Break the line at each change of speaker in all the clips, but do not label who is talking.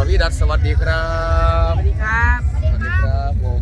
อวิดัสสวัสดีครับ
สวัสดีครับ
สวัสดีครับผม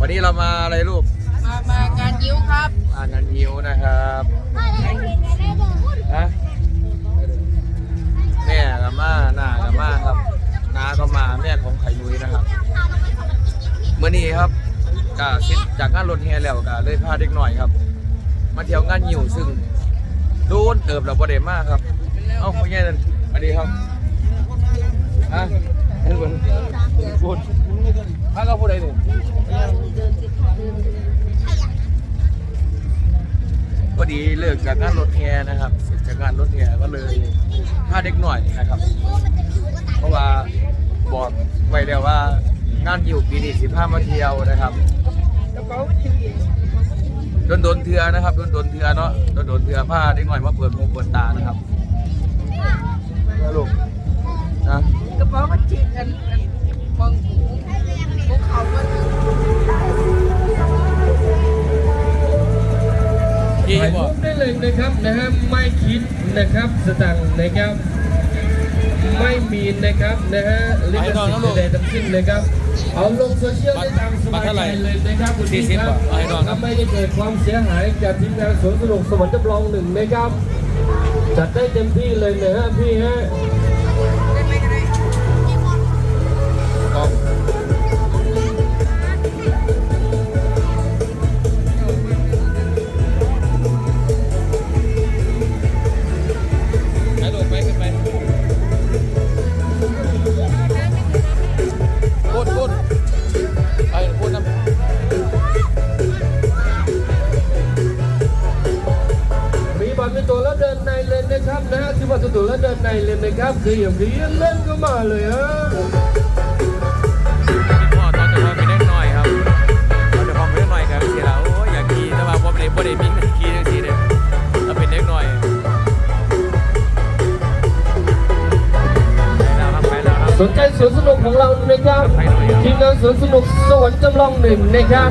วันนี้เรามาอะไรลูก
มามางานยิ้วครับ
อ่านงานยิวนะครับฮะแม่กับม่าหน้ากับม่าครับน้าก็มาแม่ของไข่นุ้ยนะครับเมื่อนี้ครับกาซิดจากงานรถแห่แล้วกาเลยพาเด็กหน่อยครับ มาเที่ยวงานยิวซึ่งโดนเติบเราบ่ได้มากครับ เอ้าพ่อแย่นั่นสวัสดีครับ ฮะเห็นบนพูดพาก็พูดอะไรหนึ่งพอดีเลิกจากงานรถแห่นะครับเสร็จจากงานรถแห่ก็เลยพาเด็กหน่อยนะครับ เพราะว่าบอกไว้แล้วว่างานอยู่ปีนี้สิพามาเที่ยวนะครับโดนโดนเทือนะครับโดนโดนเทือเนาะโดนโดนเทือผ้าเด็กหน่อยมาเปิดหูเปิดตานะครับ
สตังค์นะครับ ไม่มีนะครับนะฮะลิขสิทธิ์ใดๆทั้งสิ้นเลยครับเอาลงโซเชียลได้ตามสบายใจเลยนะครับคุณพี่ครับถ้าไม่ได้เกิดความเสียหายจากทีมงานสวนสนุกสวรรค์จำลองหนึ่งนะครับจัดได้เต็มที่เลยนะฮะพี่ฮะ
นะ
ครับคืออย่างนี้เล่นก็มาเลยฮะ
พ่อตอนจะพอไปเล็กหน่อยครับตอนจะพอไปเล็กหน่อยครับสิเราโอ้ยอยากขี่แต่ว่าบ่ได้บ่ได้มีเงินขี่จังซี่เด้ถ้าเป็นเล็กหน่อย
สนใจสวนสนุกของเรานะครับทีมงานสวนสนุกสวรรค์จำลองหนึ่งนะครับ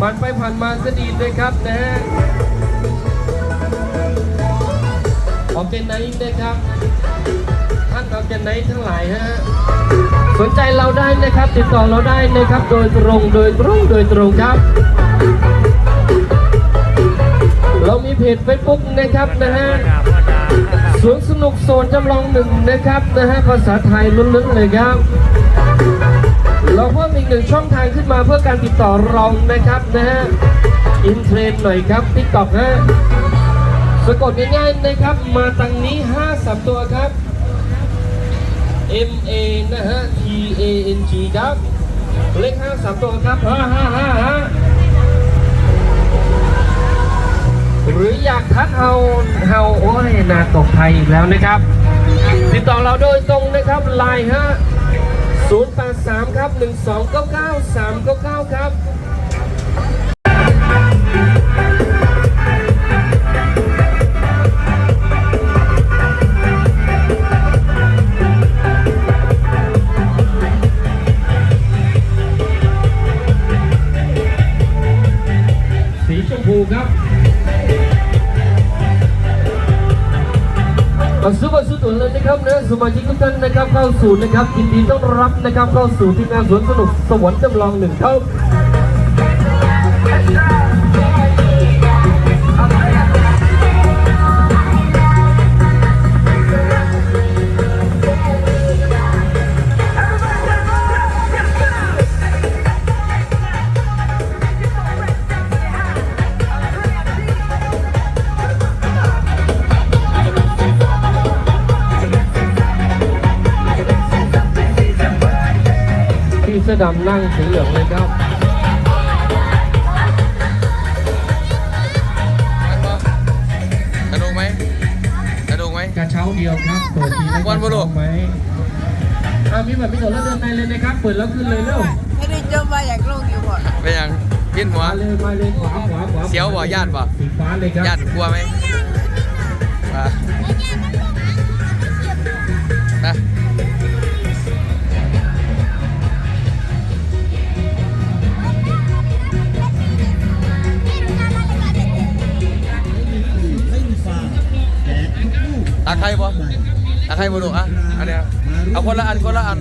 ผ่านไปผ่านมาก็ดีนะครับนะฮะ ออกเจนไนท์นะครับ ท่านออกเจนไนท์ทั้งหลายฮะ สนใจเราได้นะครับ ติดต่อเราได้นะครับ โดยตรง โดยตรง โดยตรงครับ เรามีเพจ Facebook นะครับนะฮะสวนสนุกโซนจำลองหนึ่งนะครับนะฮะภาษาไทยล้วนๆเลยครับเราเพิ่มอีกหนึ่งช่องทางขึ้นมาเพื่อการติดต่อเรานะครับนะฮะ อินเทรนหน่อยครับทิกตอกฮะ สะกดง่ายๆนะครับ มาตังนี้5สับตัวครับ M A นะฮะ T A N G ครับเลข5สับตัวครับ5 5 5ฮะหรืออยากทักเฮาเฮาโอ้ยนาตกไทยอีกแล้วนะครับ ติดต่อเราโดยตรงนะครับไลน์ฮะ083 ครับ 1299 399 ครับ สมาชิกทุกท่านนะครับเข้าสู่นะครับยินดีต้อนรับนะครับเข้าสู่ทีมงานสวนสนุกสวรรค์จำลองหนึ่งครับพี่เสื้อ ดำนั่งสีเหลืองเลยครับ
กระดูกไหมกระดูกไหม
กระเช้าเดียวครับเปิดทีได้ก
วัน
ระ
บุรุษ
เช้าไหมอ่ามีแบบมีตั๋วแล้วเดินในเลยนะครับ เปิดแล้วขึ้นเลยเร็ว
ให้ได้เจอมาอยากลงอยู่บ่
ไปยังพินหัว
มาเลยมาเลยขวาขวาขวา
เสียวบ่ย่านบ่
สีฟ้าเลยครับ
ญาติกลัวไหม ใครบ่ตักใครบ่ลูอะอันเนี้ยเอาคนละอันคนละอัน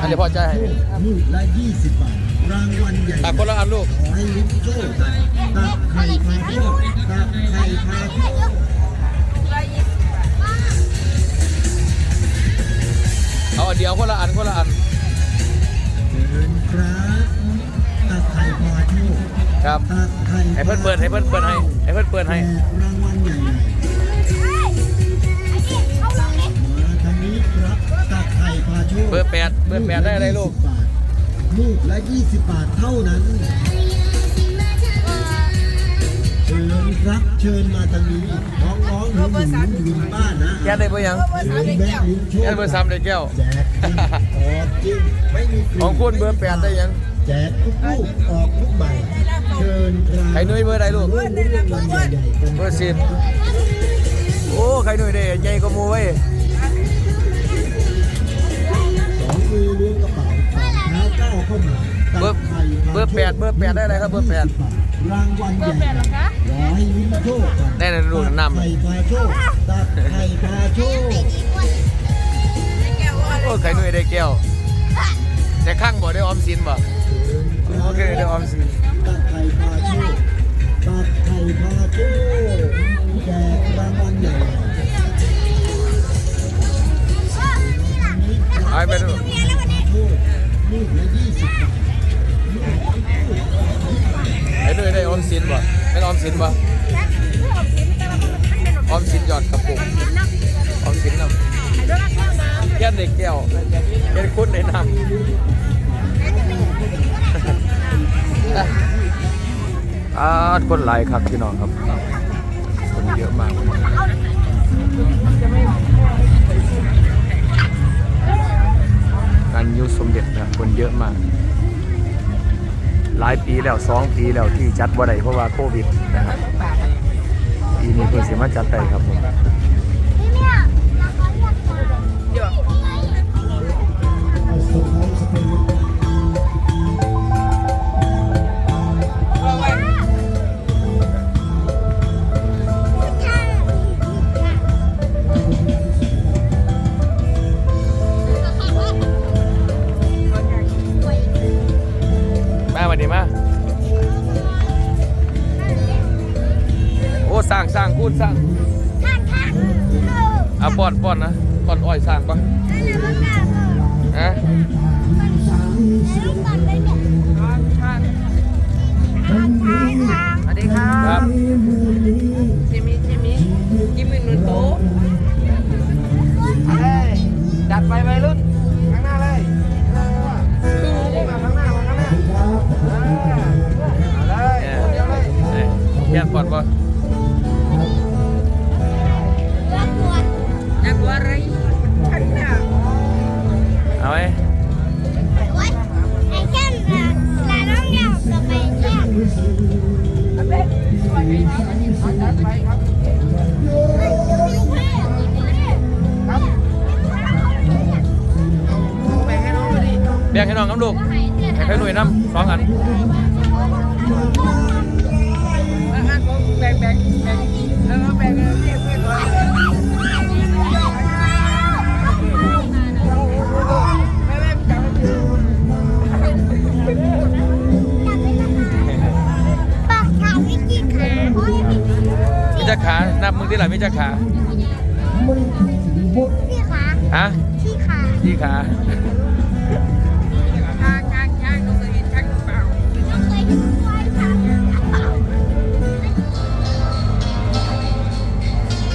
อันเดี๋ยวพ่อใจายให้
ลูกละ20บบาทรางวัลใหญ่
ตักคนละอันลูก
ขอให้ลุ้นโชคตักไข่พาโชคตักไข่พาโชค
เอาเดียวคนละอันคนละอัน
ครับตักไข่พาโชค
รับให้เพิ่อนเปิดให้เพิ่อนเปิดให้ให้เพิ่อนเปิดให้
รางวัลใหญ่มาทางนี้ครับตักไข่พาโชค
เบอร์แปดเบอร์แปดได้อะไรลูก
ลูกละ20บบาทเท่านั้นเชิญครับเชิญมาทางนี้น้องๆหนูหนูอยู่บ้านนะ
แก้ได้บ่ยัง
แม่ลิ้นโชค
แก้เบอร์สามได้แก้ว
แจกออกจริงไม่มีฟรี
ของคุณเบอร์แปดได้ยัง
แจกทุกลูกออกทุกใบเชิญครับ
ไข่นุ้ยเบอร์ใดลูก
ร่วมลุ้นรางวัลใหญ่ๆกัน
เบอร์สิบโอ้ไข่นุ้ยเด้ใหญ่กว่าหมูเว้ย
สองมือล้วงกระเป๋าสองเท้าก้าวเข้ามา
เบอร์เบอร์แปดเบอร์แปดได้อะไรครับเบอร์แปด
รางวัลใหญ่รอให้ลุ้นโชคกัน
ได้ในรูน้ำ
ไข่พาโชคตักไข่พาโชค
โอ้ไข่นุ่ยได้แก้วแต่
ข้างบ่
ได้ออมสินบ่ อาคนหลายครับพี่น้องครับ คนเยอะมากงานยุสมเด็จนะคนเยอะมาก หลายปีแล้วสองปีแล้วที่จัดว่าใดเพราะว่าโควิดนะครับปีนี้เพิ่งสิมาจัดไปครับผม แบ่
งให้น้องไปดิ
แบ่งให้น้องน้ำลูกให้ให้หน่วยน้ำสองอัน
จั
กขา นับมึงที่ไหนมีจักขาฮะที่ขา
ข้างข้างข้างเราเคยเห็นข้างเปล่า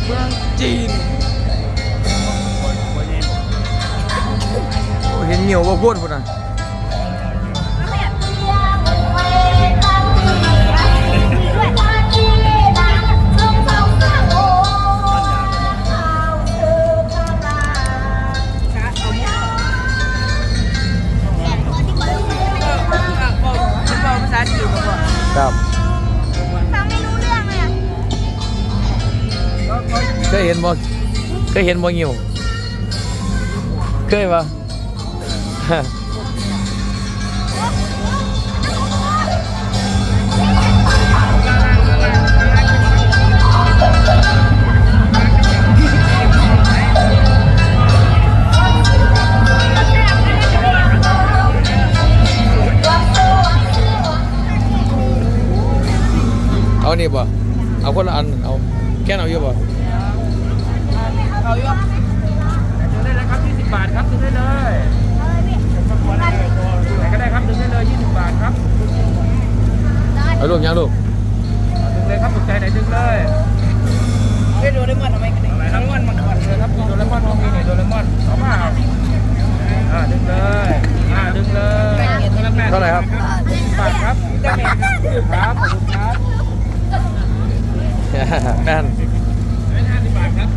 เมืองจีนโอ้เห็นเหนียวบ่พูดพุ่น เคยเห็นบ่งิวเคยปะ เลย
ครับถูกใจไหนดึงเลยไม่โดเรมอนทำไมกันดึงโดเรมอนมาก่อนเลยครับมีโดเรมอนมองมีเนี่ยโดเรมอนเอามาอ่าดึงเลยอ่าดึงเลย
เท่าไหร่ครับ
บาทครับครับขอบคุณครับ
นั่น
ห้าสิบบาทครับ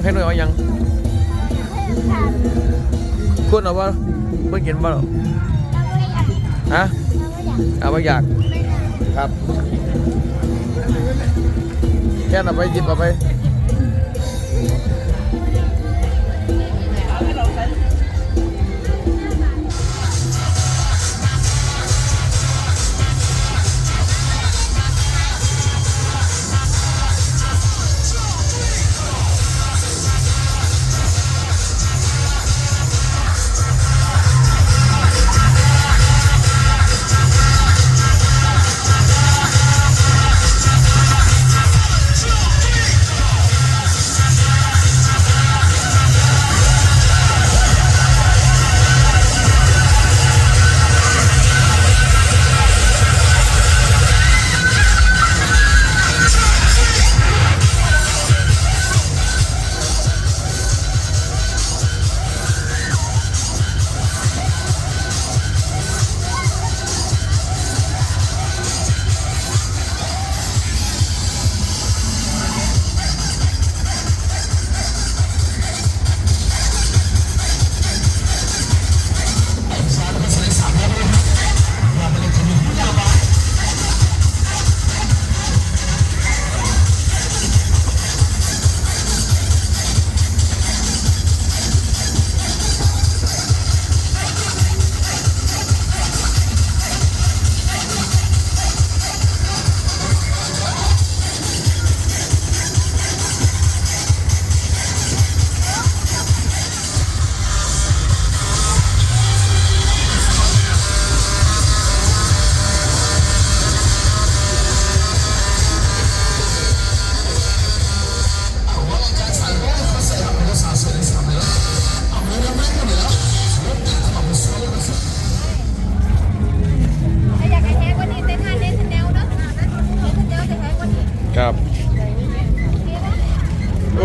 ยังให้หน่อยเอายังคุณเอาว่าเพิ่งกินบ่หรอฮะเอาไปอยากครับแค่เอาไปหยิบเอาไป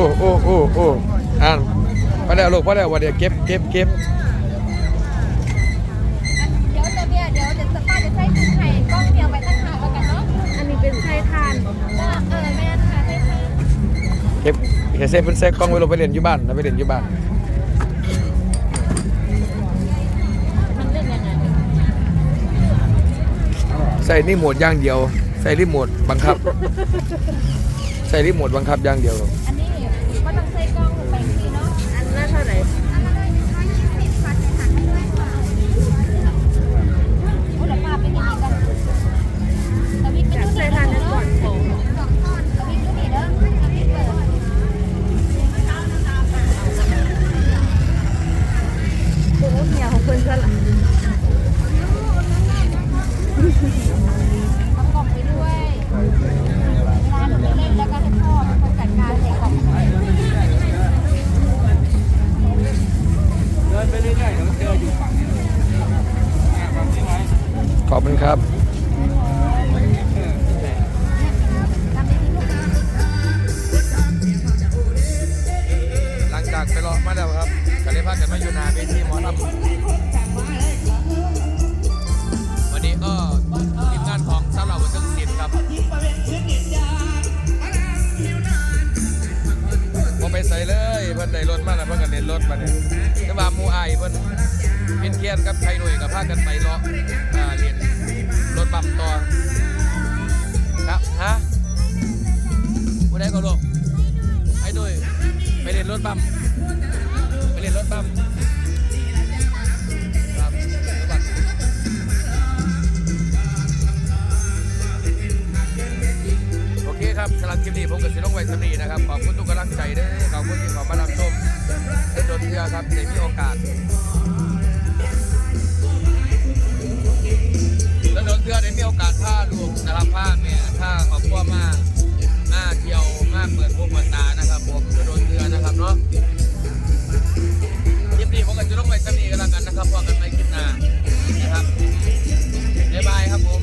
โอ้โอ้โอ้โอ้อ่านพอแล้วลูกพอแล้ววันเดียวเก็บเก็บเก็บ
เดี๋ยวจะเนี่ยเดี๋ยวจะป้าจะใช้ถุงไข่กล้องเดียวไปตั้งหากแล้วกันเนาะอันนี้เป็นไข่ทานเออเออแม่ค่ะไข่ทาน
เก็บเก็บเซฟเป็นเซฟกล้องไว้ลงไปเรียนอยู่บ้านแล้วไปเรียนอยู่บ้าน
มันเล่นยังไง
ใส่รีโมทอย่างเดียว ใส่รีโมทบังคับ ใส่รีโมทบังคับย่างเดียว
อัน่นได้รถมาแล้วเพิ่
น
ก็เล่นรถมา
เนี่ยแต่ว่า
หมู่อ้ายเพิ่นเพียนเพียนกับไทยหน่วยก็พากันไปเลาะอ่าเล่นรถบัมต่อครับฮะผู้ใดก็ลงไอ้ด้วยไปเล่นรถบัมไปเล่นรถบัม ครับสำหรับคลิปนี้ผมกับสิลงไวซ์รีนะครับ ขอบคุณทุกกำลังใจด้วยขอบคุณที่ขอมารับชมและจนเชื่อครับในมีโอกาสและจนเชื่อในมีโอกาสผ้าลูกนะครับผ้าเมียผ้าขอบคุณมากหน้าเที่ยวมากเปิดพวกมันตานะครับผมจะโดนเรือนะครับเนาะคลิปนี้ผมกับจะลงไวซ์รีกัแล้วกันนะครับพอกันไปคลิปหน้านะครับบ๊ายบายครับผม